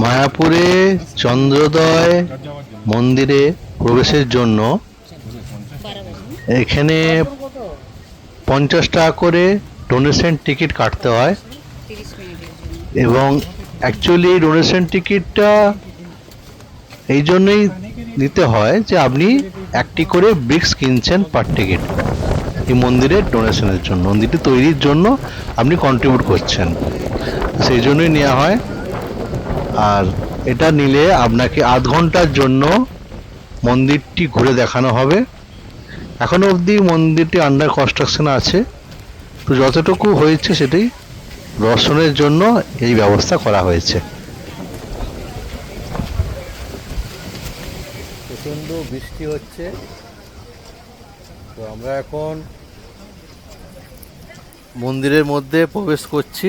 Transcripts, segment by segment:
মায়াপুরে চন্দ্রোদয় মন্দিরে প্রবেশের জন্য এখানে পঞ্চাশ টাকা করে ডোনেশন টিকিট কাটতে হয়। এবং অ্যাকচুয়ালি ডোনেশন টিকিটটা এই জন্যই নিতে হয় যে আপনি একটি করে ব্রিক্স কিনছেন পার টিকিট এই মন্দিরের ডোনেশনের জন্য, মন্দিরটি তৈরির জন্য আপনি কন্ট্রিবিউট করছেন। সেই জন্যই নেওয়া হয়। আর এটা নিলে আপনাকে আধ ঘণ্টার জন্য মন্দিরটি ঘুরে দেখানো হবে। এখনও অবধি মন্দিরটি আন্ডার কনস্ট্রাকশন আছে। তো যতটুকু হয়েছে সেটাই দর্শনের জন্য এই ব্যবস্থা করা হয়েছে। প্রচণ্ড বৃষ্টি হচ্ছে। তো আমরা এখন মন্দিরের মধ্যে প্রবেশ করছি।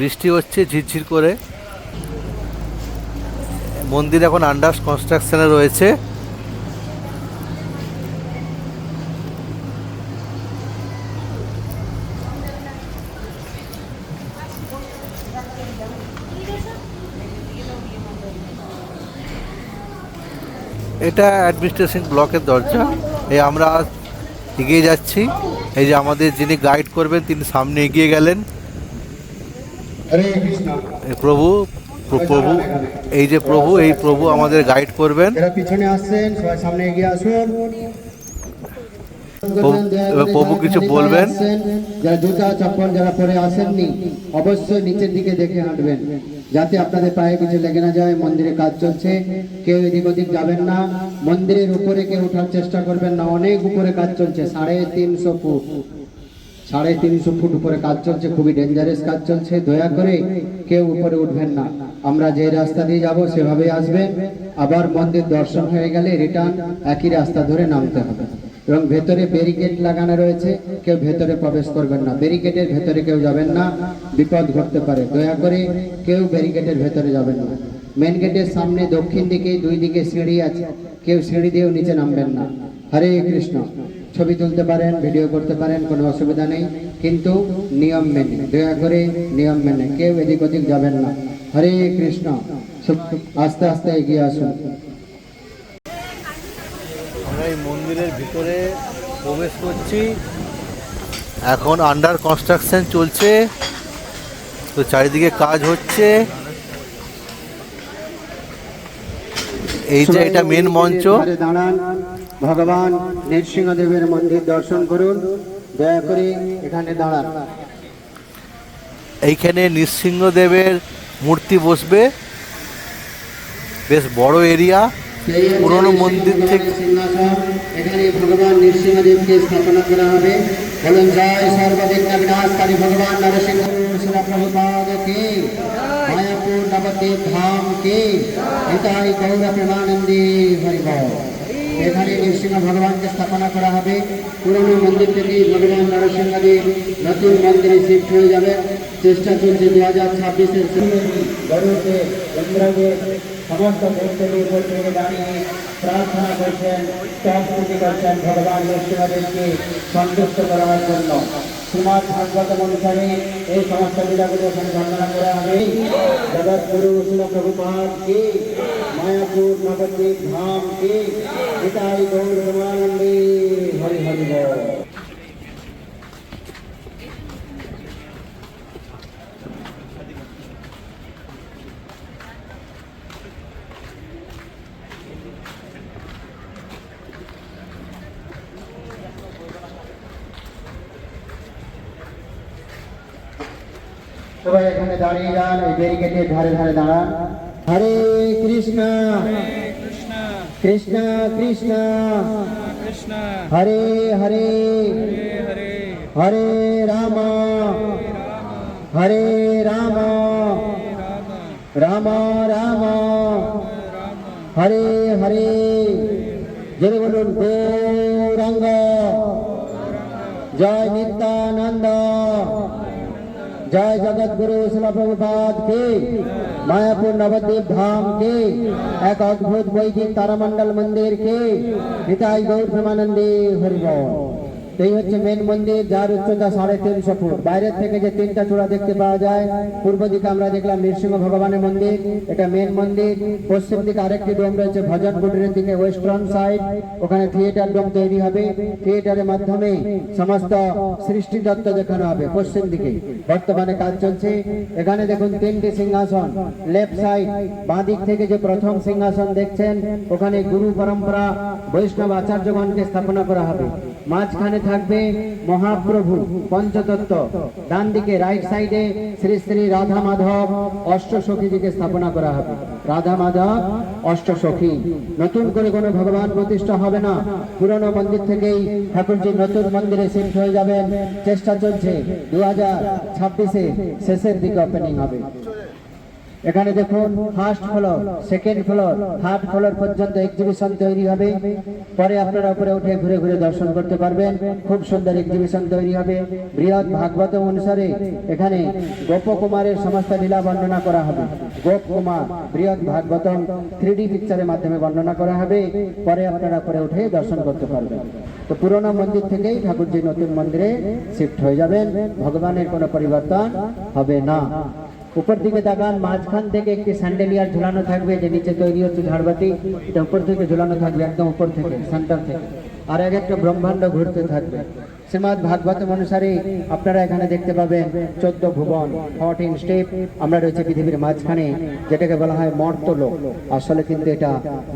বৃষ্টি হচ্ছে ঝিরঝির করে। মন্দির এখন আন্ডার কনস্ট্রাকশনে রয়েছে। এটা অ্যাডমিনিস্ট্রেশন ব্লকের দরজা। এই আমরা এগিয়ে যাচ্ছি। এই যে আমাদের যিনি গাইড করবেন, তিনি সামনে এগিয়ে গেলেন। প্রভু প্রভু এই যে প্রভু এই প্রভু আমাদের গাইড করবেন। পিছনে আসছেন সবাই সামনে এগিয়ে আসুন। প্রভু- কিছু বলবেন। যারা জুতা চপ্পল যারা পরে আসেননি অবশ্যই নিচের দিকে দেখে হাঁটবেন যাতে আপনাদের পায়ে কিছু লেগে না যায় মন্দিরে কাজ চলছে। কেউ এদিক ওদিক যাবেন না মন্দিরের উপরে কেউ ওঠার চেষ্টা করবেন না অনেক উপরে কাজ চলছে সাড়ে তিনশো ফুট। সাড়ে তিনশো ফুট উপরে কাজ চলছে, খুবই ডেঞ্জারাস কাজ চলছে। দয়া করে কেউ উপরে উঠবেন না। আমরা যে রাস্তা দিয়ে যাব সেভাবে আসবেন আবার মন্দির দর্শন হয়ে গেলে রিটার্ন একই রাস্তা ধরে নামতে হবে। এবং ভেতরে ব্যারিকেড লাগানো রয়েছে, কেউ ভেতরে প্রবেশ করবেন না। ব্যারিকেডের ভেতরে কেউ যাবেন না, বিপদ ঘটতে পারে। দয়া করে কেউ ব্যারিকেডের ভেতরে যাবেন না। মেন গেটের সামনে দক্ষিণ দিকে দুই দিকে সিঁড়ি আছে। কেউ সিঁড়ি দিয়েও নিচে নামবেন না। হরে কৃষ্ণ। ছবি তুলতে পারেন ভিডিও করতে পারেন কোনো অসুবিধা নেই। কিন্তু নিয়ম মেনে দয়া করে নিয়ম মেনে কেউ এদিক ওদিক যাবেন না। হরে কৃষ্ণ আস্তে আস্তে এগিয়ে আসুন। আমরা এই মন্দিরের ভিতরে প্রবেশ করছি। এখন আন্ডার কনস্ট্রাকশন চলছে। তো চারিদিকে কাজ হচ্ছে। এই যে এটা মেন মঞ্চ। দাঁড়ান। ভগবান নৃসিংহদেবের মন্দির দর্শন করুন। দয়া করে এখানে দাঁড়ান। এইখানে নৃসিংহদেবের মূর্তি বসবে। বেশ বড় এরিয়া। পুরনো মন্দির থেকে এখানে ভগবান নৃসিংহদেবকে স্থাপনা করা হবে। বলুন জয় সর্ববিঘ্ন বিনাশকারী ভগবান নরসিংহ প্রভুপাদ কে? মায়াপুর নবদ্বীপ ধাম কে? হিতাই গৌর প্রেমানন্দী হরিব এখানে নৃসিংহ ভগবানকে স্থাপনা করা হবে। পুরনো মন্দির থেকে ভগবান নরসিংহদেব নতুন মন্দিরে শিফট হয়ে যাবে চেষ্টা চলছে দু হাজার ছাব্বিশের সমস্ত দেবদেবীর উপর দাঁড়িয়ে প্রার্থনা করছেন করছেন ভগবান নরসিংহদেবকে সন্তুষ্ট করার জন্য। শ্রীমৎ ভাগবত অনুসারে এই সমস্ত লীলাগুলো এখানে বর্ণনা করা হবে জগৎগুরু শিল প্রভুপাদ কে মায়াপুর নবদ্বীপ ধাম কে গীতাই গৌর ব্রহ্মানন্দে হরি হরি সবাই এখানে দাঁড়িয়ে যান, এই ব্যারিকেডের ধারে ধারে দাঁড়ান। হরে কৃষ্ণ। কৃষ্ণ কৃষ্ণ। হরে হরে। হরে রাম। হরে রাম। রাম রাম। হরে হরে। জয় বলুন, গৌরাঙ্গ। জয় নিত্যানন্দ। জয় জগৎ গুরু শিলা প্রভুপাদ কে মায়াপুর নবদ্বীপ ধাম কে এক অদ্ভুত বৈদিক তারামণ্ডল মন্দির কে নিতাই গৌর প্রেমানন্দে হরিব তো এই হচ্ছে মেন মন্দির, যার উচ্চতা সাড়ে তিনশো ফুট। বাইরের থেকে যে তিনটা চূড়া দেখতে পাওয়া যায়, পূর্ব দিকে আমরা দেখলাম নৃসিংহ ভগবানের মন্দির, এটা মেন মন্দির। পশ্চিম দিকে আরেকটি ডোম রয়েছে ভজন কুটিরের দিকে ওয়েস্টার্ন সাইড ওখানে থিয়েটার ডোম তৈরি হবে। থিয়েটারের মাধ্যমে সমস্ত সৃষ্টি দত্ত দেখানো হবে পশ্চিম দিকে। বর্তমানে কাজ চলছে। এখানে দেখুন তিনটি সিংহাসন লেফট সাইড বাঁ দিক থেকে যে প্রথম সিংহাসন দেখছেন, ওখানে গুরু পরম্পরা বৈষ্ণব আচার্যগণকে স্থাপনা করা হবে। মাঝখানে থাকবে মহাপ্রভু পঞ্চতত্ত্ব। ডান দিকে রাইট সাইডে শ্রী শ্রী রাধা মাধব অষ্টসখীজিকে স্থাপনা করা হবে। রাধা মাধব অষ্টসখী। নতুন করে কোনো ভগবান প্রতিষ্ঠা হবে না। পুরনো মন্দির থেকেই ঠাকুরজি নতুন মন্দিরে শিফট হয়ে যাবেন। চেষ্টা চলছে। দু হাজার ছাব্বিশে শেষের দিকে ওপেনিং হবে। এখানে দেখুন first floor second floor third floor পর্যন্ত এক্সিবিশন তৈরি হবে। পরে আপনারা উপরে উঠে ঘুরে ঘুরে দর্শন করতে পারবেন। খুব সুন্দর এক্সিবিশন তৈরি হবে। বৃহৎ ভাগবত অনুসারে এখানে গোপকুমারের সমস্ত লীলা বর্ণনা করা হবে। গোপ কুমার বৃহৎ ভাগবতম থ্রি পিকচারের মাধ্যমে বর্ণনা করা হবে। পরে আপনারা উপরে উঠে দর্শন করতে পারবেন। তো পুরোনো মন্দির থেকেই ঠাকুরজি নতুন মন্দিরে শিফট হয়ে যাবেন। ভগবানের কোনো পরিবর্তন হবে না। উপর দিকে তাকান, মাঝখান থেকে একটি স্যান্ডেলিয়ার ঝুলানো থাকবে, যে নিচে তৈরি হচ্ছে ঝাড়বাতি, এটা উপর থেকে ঝুলানো থাকবে, একদম উপর থেকে সেন্টার থেকে। আর এক একটা ব্রহ্মাণ্ড ঘুরতে থাকবে। শ্রীমদ ভাগবত অনুসারে আপনারা এখানে দেখতে পাবেন চোদ্দ ভুবন ফোরটিন স্টেপ আমরা রয়েছে পৃথিবীর মাঝখানে, যেটাকে বলা হয় মর্ত লোক আসলে কিন্তু এটা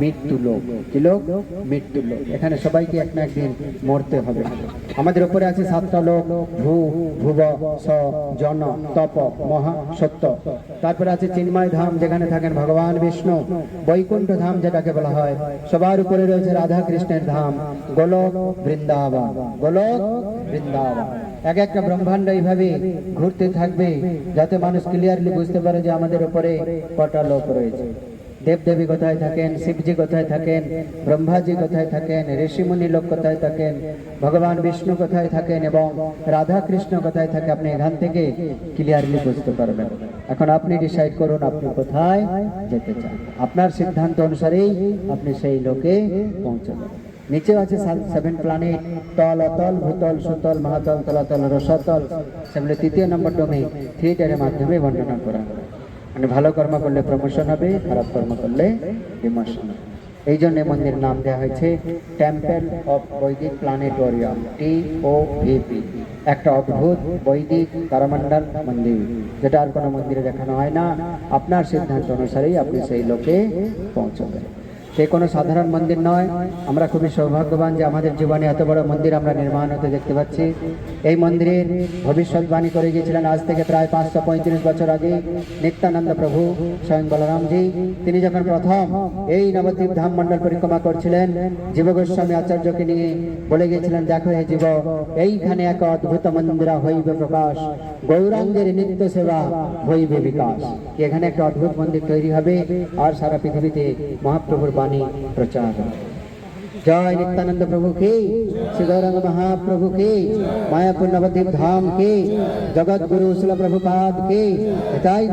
মৃত্যু লোক কি লোক? মৃত্যু লোক এখানে সবাইকে এক না একদিন মরতে হবে। আমাদের উপরে আছে সাতটা লোক, ভূ, ভুব, স, জন, তপ, মহা, সত্য। তারপরে আছে চিন্ময় ধাম, যেখানে থাকেন ভগবান বিষ্ণু। বৈকুণ্ঠ ধাম, যেটাকে বলা হয়। সবার উপরে রয়েছে রাধা কৃষ্ণের ধাম, গোলক বৃন্দাবন গোলক বৃন্দাবন। এক একটা ব্রহ্মাণ্ড এইভাবে ঘুরতে থাকবে, যাতে মানুষ ক্লিয়ারলি বুঝতে পারে যে আমাদের উপরে কটা লোক রয়েছে। দেবদেবী কোথায় থাকেন, শিবজি কোথায় থাকেন, ব্রহ্মাজি কোথায় থাকেন, ঋষিমুনি লোক কোথায় থাকেন, ভগবান বিষ্ণু কোথায় থাকেন এবং রাধা কৃষ্ণ কোথায় থাকে আপনি এখান থেকে ক্লিয়ারলি বুঝতে পারবেন। এখন আপনি ডিসাইড করুন আপনি কোথায় যেতে চান। আপনার সিদ্ধান্ত অনুসারেই আপনি সেই লোকে পৌঁছাবেন। নিচে আছে সেভেন প্ল্যানেট তল, অতল, ভূতল, সুতল, মহাতল, তলাতল, রসাতল। সেগুলো তৃতীয় নম্বর ডোমে থিয়েটারের মাধ্যমে বর্ণনা করা হবে মানে ভালো কর্ম করলে প্রমোশন হবে, খারাপ কর্ম করলে ডিমোশন এই জন্য মন্দির নাম দেওয়া হয়েছে টেম্পল অফ বৈদিক প্ল্যানেটোরিয়াম টি ও ভিপি একটা অদ্ভুত বৈদিক তারামণ্ডল মন্দির, যেটা আর কোনো মন্দিরে দেখানো হয় না। আপনার সিদ্ধান্ত অনুসারেই আপনি সেই লোকে পৌঁছবেন। সে কোনো সাধারণ মন্দির নয়। আমরা খুবই সৌভাগ্যবান যে আমাদের জীবনে এত বড় মন্দির আমরা নির্মাণ হতে দেখতে পাচ্ছি। এই মন্দিরের ভবিষ্যৎবাণী করে গিয়েছিলেন আজ থেকে প্রায় পাঁচশো পঁয়ত্রিশ বছর আগে নিত্যানন্দ প্রভু স্বয়ং বলরামজি তিনি যখন প্রথম এই নবদ্বীপ ধাম মণ্ডল পরিক্রমা করছিলেন, জীব গোস্বামী আচার্যকে নিয়ে বলে গিয়েছিলেন, দেখো হে জীব, এইখানে এক অদ্ভুত মন্দির হইবে প্রকাশ, গৌরাঙ্গের নিত্য সেবা হইবে বিকাশ। এখানে একটা অদ্ভুত মন্দির তৈরি হবে, আর সারা পৃথিবীতে মহাপ্রভুর বাণী প্রচার হবে জয় নিত্যানন্দ প্রভু কে শ্রী গৌরাঙ্গ মহাপ্রভু মায়াপুর নবদ্বীপ ধাম কে জগৎ গুরু শিল প্রভুপাদ কে তাই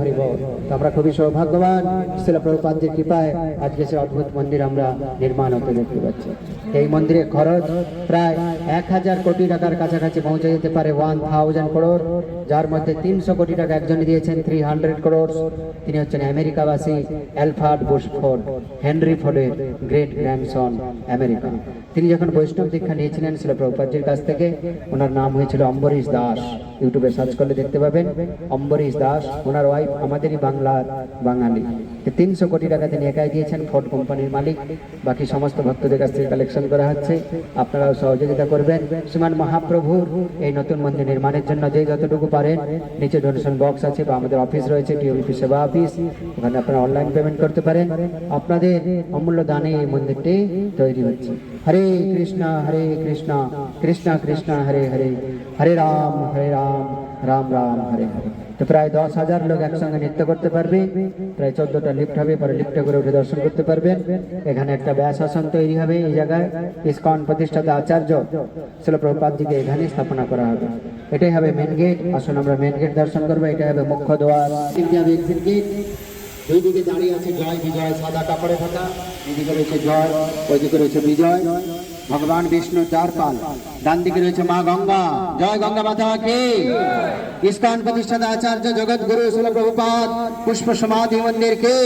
হরিব আমরা খুবই সৌভাগ্যবান শিল প্রভুপাদের কৃপায় আজকে সে অদ্ভুত মন্দির আমরা নির্মাণ হতে দেখতে পাচ্ছি। এই মন্দিরের খরচ প্রায় এক হাজার কোটি টাকার কাছাকাছি পৌঁছে যেতে পারে ওয়ান থাউজেন্ড করোড় যার মধ্যে তিনশো কোটি টাকা একজন দিয়েছেন থ্রি হান্ড্রেড করোড় তিনি হচ্ছেন আমেরিকাবাসী অ্যালফার্ড বুশফোর্ড, হেনরি ফোর্ডের গ্রেট গ্র্যান্ডসন আমেরিকা তিনি যখন বৈষ্ণব দীক্ষা নিয়েছিলেন ছিল প্রভুপাদজির কাছ থেকে, ওনার নাম হয়েছিল অম্বরীশ দাস। ইউটিউবে সার্চ করলে দেখতে পাবেন, অম্বরীশ দাস, ওনার ওয়াইফ আমাদেরই বাংলার বাঙালি। তিনশো কোটি টাকা তিনি একাই দিয়েছেন ফোর্ড কোম্পানির মালিক। বাকি সমস্ত ভক্তদের কাছ থেকে কালেকশন করা হচ্ছে। আপনারাও সহযোগিতা করবেন। শ্রীমান মহাপ্রভুর এই নতুন মন্দির নির্মাণের জন্য যে যতটুকু পারেন, নিচে ডোনেশন বক্স আছে বা আমাদের অফিস রয়েছে টিওপি সেবা অফিস ওখানে আপনারা অনলাইন পেমেন্ট করতে পারেন। আপনাদের অমূল্য দানে এই মন্দিরটি তৈরি হচ্ছে হরে কৃষ্ণ হরে কৃষ্ণ কৃষ্ণ কৃষ্ণ, হরে হরে হরে রাম হরে রাম রাম রাম, হরে হরে। তো প্রায় দশ হাজার লোক একসঙ্গে নৃত্য করতে পারবে। প্রায় চোদ্দটা লিফট হবে, পরে লিফটে করে উঠে দর্শন করতে পারবেন। এখানে একটা ব্যাস আসন তৈরি হবে এই জায়গায়। ইস্কন প্রতিষ্ঠাতা আচার্য ছিল প্রভুপাদজিকে এখানে স্থাপনা করা হবে। এটাই হবে মেন গেট আসুন আমরা মেন গেট দর্শন করব। এটা হবে মুখ্য এক্সিট গেট দুই দাঁড়িয়ে আছে জয়, বিজয়, সাদা কাপড়ে থাকা এদিকে রয়েছে জয়, ওইদিকে রয়েছে বিজয়। ভগবান, বিষ্ণু চার পাল ডান দিকে রয়েছে মা গঙ্গা। জয় গঙ্গা মাতা কি? ইস্কান প্রতিষ্ঠাতা আচার্য জগৎ গুরু শিল প্রভুপাদ, পুষ্প সমাধি মন্দির কে?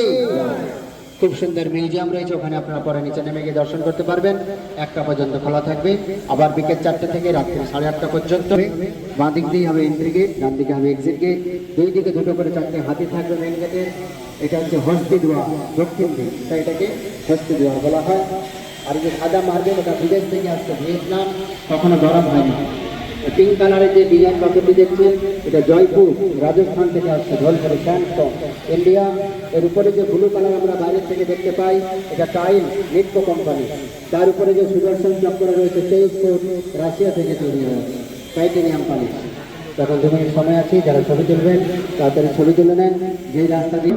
খুব সুন্দর মিউজিয়াম রয়েছে, ওখানে আপনারা পরে নিচে নেমে গিয়ে দর্শন করতে পারবেন। একটা পর্যন্ত খোলা থাকবে। আবার বিকেল চারটে থেকে রাত্রি সাড়ে আটটা পর্যন্ত। বাঁ দিক দিয়ে হবে এন্ট্রি গেট ডান দিকে হবে এক্সিট গেট দুই দিকে দুটো করে চারটে হাতি থাকবে মেন গেটের এটা হচ্ছে হস্তি দুয়ার দক্ষিণ দিক। তাই এটাকে হস্তি দুয়ার বলা হয়। আর যে সাদা মার্বেল, ওটা বিদেশ থেকে আসছে, ভিয়েতনাম। কখনো গরম হয়নি। পিঙ্ক কালারের যে ডিজাইন পাথরটি দেখছেন, এটা জয়পুর, রাজস্থান থেকে আসছে ঢোলপুরে স্যান্ডস্টোন ইন্ডিয়া এর উপরে যে ব্লু কালার আমরা বাইরের থেকে দেখতে পাই, এটা টাইল নিটকো কোম্পানি তার উপরে যে সুদর্শন চক্র রয়েছে, তেইশ ফুট রাশিয়া থেকে তৈরি হয় টাইটেনিয়াম পালিশ তখন দু মিনিট সময় আছে, যারা ছবি তুলবেন তাড়াতাড়ি ছবি তুলে নেন। যেই রাস্তা দিয়ে